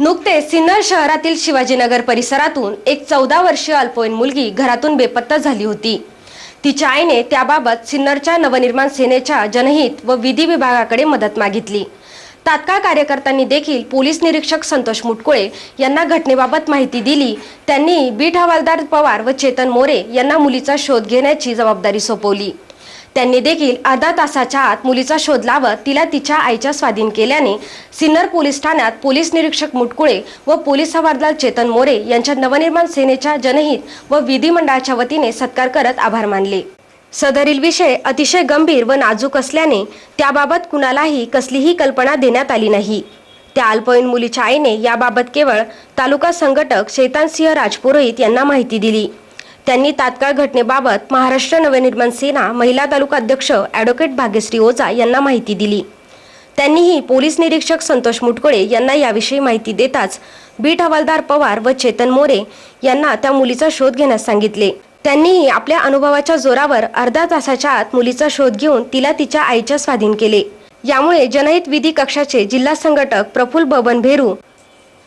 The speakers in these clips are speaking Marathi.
नुकतेच सिन्नर शहरातील शिवाजीनगर परिसरातून एक चौदा वर्षीय अल्पवयीन मुलगी घरातून बेपत्ता झाली होती. तिच्या आईने त्याबाबत सिन्नरच्या नवनिर्माण सेनेच्या जनहित व विधी विभागाकडे मदत मागितली. तात्काळ कार्यकर्त्यांनी देखील पोलीस निरीक्षक संतोष मुटकुळे यांना घटनेबाबत माहिती दिली. त्यांनी बीट हवालदार पवार व चेतन मोरे यांना मुलीचा शोध घेण्याची जबाबदारी सोपवली. त्यांनी देखील अर्धा तासाच्या आत मुलीचा शोध लावत तिला तिच्या आईच्या स्वाधीन केल्याने सिन्नर पोलीस ठाण्यात पोलीस निरीक्षक मुटकुळे व पोलीस हवालदार चेतन मोरे यांच्या नवनिर्माण सेनेच्या जनहित व विधिमंडळाच्या वतीने सत्कार करत आभार मानले. सदरील विषय अतिशय गंभीर व नाजूक असल्याने त्याबाबत कुणालाही कसलीही कल्पना देण्यात आली नाही. त्या अल्पवयीन मुलीच्या आईने याबाबत केवळ तालुका संघटक शैतानसिंह राजपुरोहित यांना माहिती दिली. त्यांनी तात्काळ घटनेबाबत महाराष्ट्र नवनिर्माण सेना महिला तालुका अध्यक्ष ॲडव्होकेट भाग्यश्री ओझा यांना माहिती दिली. त्यांनीही पोलीस निरीक्षक संतोष मुटकुळे यांना याविषयी माहिती देताच बीट हवालदार पवार व चेतन मोरे यांना त्या मुलीचा शोध घेण्यास सांगितले. त्यांनीही आपल्या अनुभवाच्या जोरावर अर्धा तासाच्या आत मुलीचा शोध घेऊन तिला तिच्या आईच्या स्वाधीन केले. यामुळे जनहित विधी कक्षाचे जिल्हा संघटक प्रफुल्ल बबन भेरू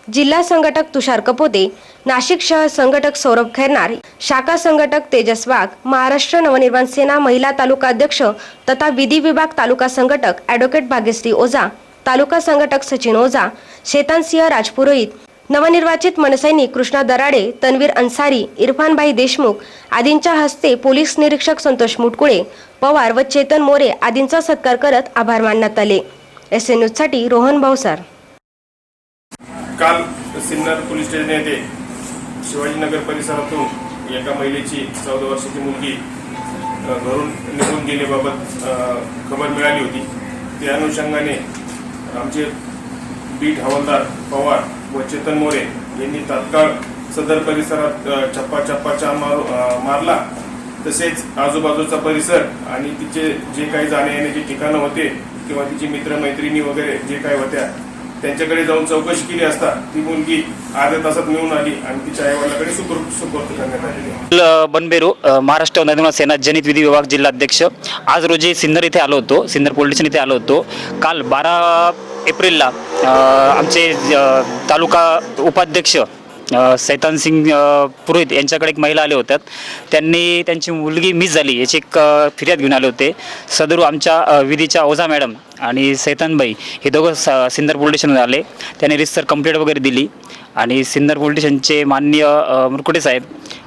जिल्हा संघटक तुषार कपोते नाशिक शहर संघटक सौरभ खैरनार शाखा संघटक तेजस वाघ महाराष्ट्र नवनिर्माण सेना महिला तालुका अध्यक्ष तथा विधी विभाग तालुका संघटक ॲडव्होकेट भाग्यश्री ओझा तालुका संघटक सचिन ओझा शेतानसिंह राजपुरोहित नवनिर्वाचित मनसैनिक कृष्णा दराडे तन्वीर अन्सारी इरफानभाई देशमुख आदींच्या हस्ते पोलीस निरीक्षक संतोष मुटकुळे पवार व चेतन मोरे आदींचा सत्कार करत आभार मानण्यात आले. एस एन न्यूजसाठी रोहन भावसार काल सिन्नर पोलीस स्टेशन येथे शिवाजीनगर परिसरातून एका महिलेची चौदा वर्षाची मुलगी घरून निघून गेल्याबाबत खबर मिळाली होती. त्या अनुषंगाने आमचे बीट हवालदार पवार व चेतन मोरे यांनी तात्काळ सदर परिसरात अ, चप्पा चप्पाचा मार मारला. तसेच आजूबाजूचा परिसर आणि तिचे जे काही जाण्या येण्याची ठिकाणं होते किंवा तिची मित्रमैत्रिणी वगैरे जे काही होत्या त्यांच्याकडे जाऊन चौकशी केली असता ती मुलगी अर्ध्या तासात मिळून आली आणि तिच्या आईवडिलाकडे सुपूर्द सुपूर्द करण्यात आलेली बनबेरू महाराष्ट्र नदीमा सेना जनित विधी विभाग जिल्हाध्यक्ष. आज रोजी सिन्नर इथे आलो होतो सिन्नर पोलीस स्टेशन इथे आलो होतो. काल बारा एप्रिलला आमचे तालुका उपाध्यक्ष सैतान सिंग पुरोहित यांच्याकडे एक महिला आल्या होत्या. त्यांनी त्यांची मुलगी मिस झाली. याची एक फिर्याद घेऊन आले होते. सदरू आमच्या विधीच्या ओझा मॅडम आणि सैतानबाई हे दोघं स सिंदर पोलीस स्टेशनवर आले. त्यांनी रिसर कंप्लेंट वगैरे दिली. आणि सिन्नर पोलीस स्टेशनचे माननीय मुरकुटे साहेब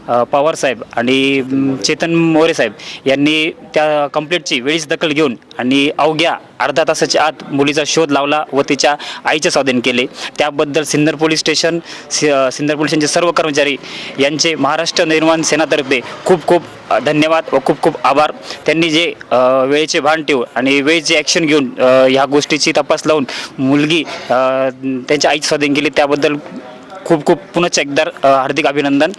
पवार साहेब आणि चेतन मोरे साहेब यांनी त्या कंप्लेंटची वेळीच दखल घेऊन आणि अवघ्या अर्धा तासाच्या आत मुलीचा शोध लावला व तिच्या आईचे स्वाधीन केले. त्याबद्दल Sinnar police station Sinnar police स्टेशनचे सर्व कर्मचारी यांचे महाराष्ट्र निर्माण सेनातर्फे खूप खूप धन्यवाद व खूप खूप आभार. त्यांनी जे वेळेचे भान ठेवून आणि वेळेचे ॲक्शन घेऊन ह्या गोष्टीची तपास लावून मुलगी त्यांच्या आईचे स्वाधीन केली. त्याबद्दल खूप खूप पुनश्च एकदा हार्दिक अभिनंदन.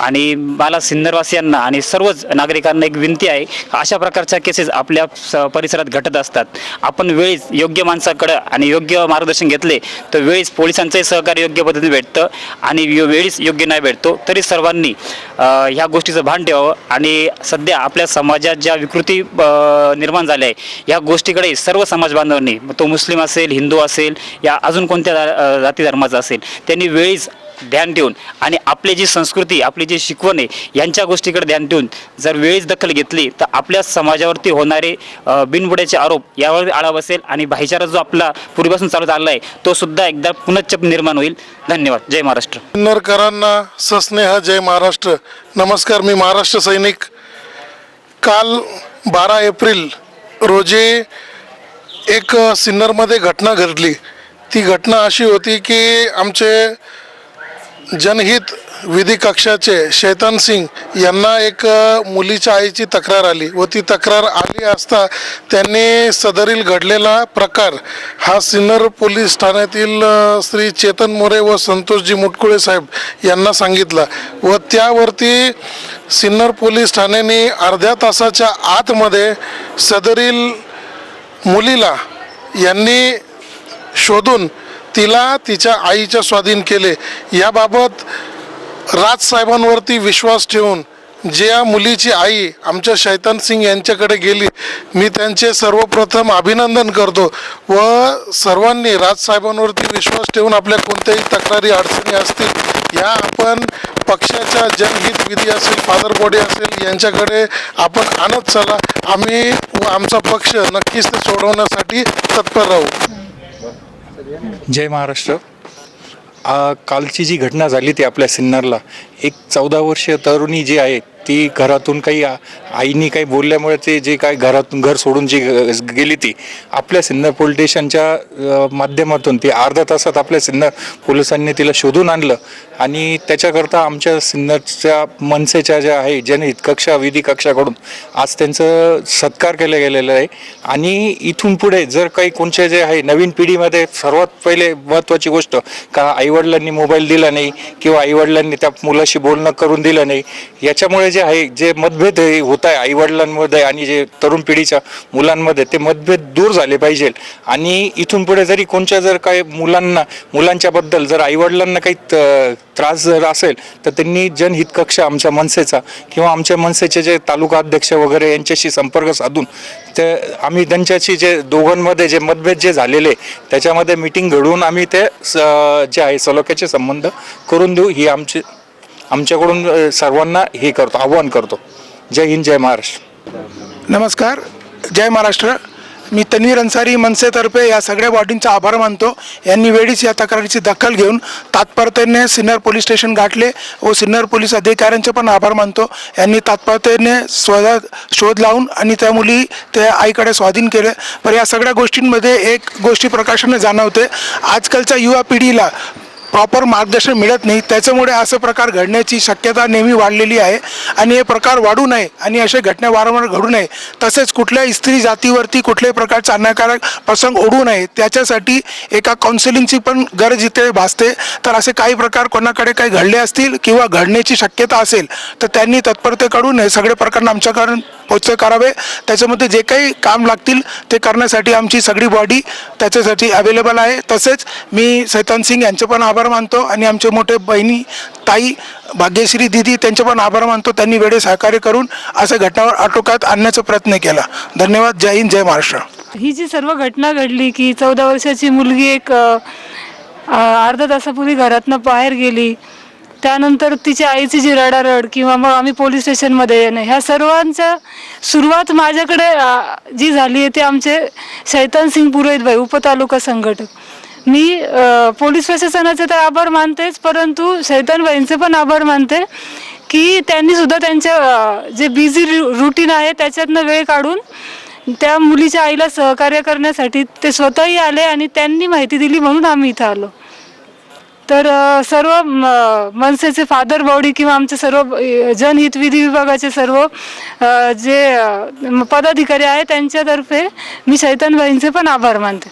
आणि मला सिन्नरवासियांना आणि सर्वच नागरिकांना एक विनंती आहे अशा प्रकारच्या केसेस आपल्या स- परिसरात घटत असतात. आपण वेळीच योग्य माणसाकडं आणि योग्य मार्गदर्शन घेतले तर वेळीच पोलिसांचंही सहकार्य योग्य पद्धतीने भेटतं आणि वेळीच योग्य नाही भेटतो. तरी सर्वांनी ह्या गोष्टीचं भान ठेवावं आणि सध्या आपल्या समाजात ज्या विकृती निर्माण झाल्या आहे ह्या गोष्टीकडे सर्व समाज बांधवांनी मग तो मुस्लिम असेल हिंदू असेल या अजून कोणत्या जाती धर्माचा असेल त्यांनी वेळीच ध्यान ठेवून आणि आपली जी संस्कृती आपली जी शिकवण आहे यांच्या गोष्टीकडे ध्यान ठेवून जर वेळीच दखल घेतली तर आपल्या समाजावरती होणारे बिनबुड्याचे आरोप यावर आळा बसेल आणि भाईचारा जो आपला पूर्वीपासून चालत आला आहे तो सुद्धा एकदा पुनश्चप निर्माण होईल. धन्यवाद. जय महाराष्ट्र. सिन्नरकरांना सस्नेह जय महाराष्ट्र. नमस्कार मी महाराष्ट्र सैनिक. काल बारा एप्रिल रोजी एक सिन्नरमध्ये घटना घडली. ती घटना अशी होती की आमचे जनहित विधी कक्षाचे शैतान सिंग यांना एक मुलीच्या आईची तक्रार आली व ती तक्रार आली असता त्यांनी सदरील घडलेला प्रकार हा सिन्नर पोलीस ठाण्यातील श्री चेतन मोरे व संतोषजी मुटकुळे साहेब यांना सांगितला व त्यावरती सिन्नर पोलीस ठाण्याने अर्ध्या तासाच्या आतमध्ये सदरील मुलीला यांनी शोधून तिला तिच्या आईच्या स्वाधीन केले. याबाबत राजसाहेबांवरती विश्वास ठेवून ज्या मुलीची आई आमच्या शैतान सिंग यांच्याकडे गेली मी त्यांचे सर्वप्रथम अभिनंदन करतो व सर्वांनी राजसाहेबांवरती विश्वास ठेवून आपल्या कोणत्याही तक्रारी अडचणी असतील या आपण पक्षाच्या जनहित विधी असेल फादर बॉडी असेल यांच्याकडे आपण आणत चला. आम्ही व आमचा पक्ष नक्कीच ते सोडवण्यासाठी तत्पर राहू. जय महाराष्ट्र. आ, कालची जी घटना झाली ती आपल्या सिन्नरला एक चौदा वर्षीय तरुणी जी आहे ती घरातून काही आईनी काही बोलल्यामुळे ते जे काय घरातून घर सोडून जी ग- गेली ती आपल्या सिन्नर पोलीस स्टेशनच्या माध्यमातून ती अर्ध्या तासात आपल्या सिन्नर पोलिसांनी तिला शोधून आणलं. आणि त्याच्याकरता आमच्या सिन्नरच्या मनसेच्या ज्या आहे जनहित कक्षा विधी कक्षाकडून आज त्यांचं सत्कार केला गेलेला आहे. आणि इथून पुढे जर काही कोणच्या जे आहे नवीन पिढीमध्ये सर्वात पहिले महत्त्वाची गोष्ट का आईवडिलांनी मोबाईल दिला नाही किंवा आईवडिलांनी त्या मुलाशी बोलणं करून दिलं नाही याच्यामुळे जे आहे जे मतभेद हे होत आहे आईवडिलांमध्ये आणि जे तरुण पिढीच्या मुलांमध्ये ते मतभेद दूर झाले पाहिजे. आणि इथून पुढे जरी कोणत्या जर काही मुलांना मुलांच्याबद्दल जर आईवडिलांना काही त्रास जर असेल तर त्यांनी जनहित कक्ष आमच्या मनसेचा किंवा आमच्या मनसेचे जे तालुका अध्यक्ष वगैरे यांच्याशी संपर्क साधून ते आम्ही त्यांच्याशी जे दोघांमध्ये जे मतभेद जे झालेले त्याच्यामध्ये मिटिंग घडवून आम्ही ते स- जे आहे सलोख्याचे संबंध करून देऊ ही आमची आमच्याकडून सर्वांना हे करतो आव्हान करतो. जय हिंद जय महाराष्ट्र. नमस्कार. जय महाराष्ट्र. मी तन्वीर अन्सारी मनसेतर्फे या सगळ्या बॉडींचा आभार मानतो. यांनी वेळीच या तक्रारीची दखल घेऊन तात्परतेने सिन्नर पोलीस स्टेशन गाठले व सिन्नर पोलीस अधिकाऱ्यांचे पण आभार मानतो. यांनी तात्परतेने स्वतः शोध लावून आणि त्या मुली त्या आईकडे स्वाधीन केले. पण या सगळ्या गोष्टींमध्ये एक गोष्टी प्रकाशाने जाणवते. आजकालच्या युवा पिढीला प्रॉपर मार्गदर्शन मिळत नाही. त्याच्यामुळे असं प्रकार घडण्याची शक्यता नेहमी वाढलेली आहे. आणि हे प्रकार वाढू नये आणि असे घटना वारंवार घडू नये. तसेच कुठल्याही स्त्री जातीवरती कुठल्याही प्रकारचा अन्यायकारक प्रसंग ओढू नये. त्याच्यासाठी एका काउन्सिलिंगची पण गरज इथे भासते. तर असे काही प्रकार कोणाकडे काही घडले असतील किंवा घडण्याची शक्यता असेल तर त्यांनी तत्परतेकडून हे सगळे प्रकरण आमच्याकडून पोच करावे. त्याच्यामध्ये जे काही काम लागतील ते करण्यासाठी आमची सगळी बॉडी त्याच्यासाठी अवेलेबल आहे. तसेच मी सैतान सिंग यांचे पण आभार मानतो आणि आमचे मोठे बहिणी ताई भाग्यश्री दिदी त्यांचे पण आभार मानतो. त्यांनी वेळे सहकार्य करून असं घटनावर आटोक्यात आणण्याचा प्रयत्न केला. धन्यवाद. जय हिंद जय महाराष्ट्र. ही जी सर्व घटना घडली की चौदा वर्षाची मुलगी एक अ, अ, अर्धा तासापूर्वी घरातनं बाहेर गेली. त्यानंतर तिच्या आईची जी रडारड किंवा मग आम्ही पोलीस स्टेशनमध्ये येणं ह्या सर्वांच्या सुरुवात माझ्याकडे अ, जी झाली आहे ते आमचे शैतान सिंग पुरोहित भाई उपतालुका संघटक. मी पोलीस प्रशासनाचे तर आभार मानतेच परंतु शैतानबाईंचे पण आभार मानते की त्यांनी सुद्धा त्यांच्या जे बिझी रुटीन आहे त्याच्यातनं वेळ काढून त्या मुलीच्या आईला सहकार्य करण्यासाठी ते स्वतःही आले आणि त्यांनी माहिती दिली म्हणून आम्ही इथं आलो. तर सर्व म, मनसेचे फादर बॉडी किंवा आमचे सर्व जनहित विधी विभागाचे सर्व जे पदाधिकारी आहेत त्यांच्यातर्फे मी शैतानबाईंचे पण आभार मानते.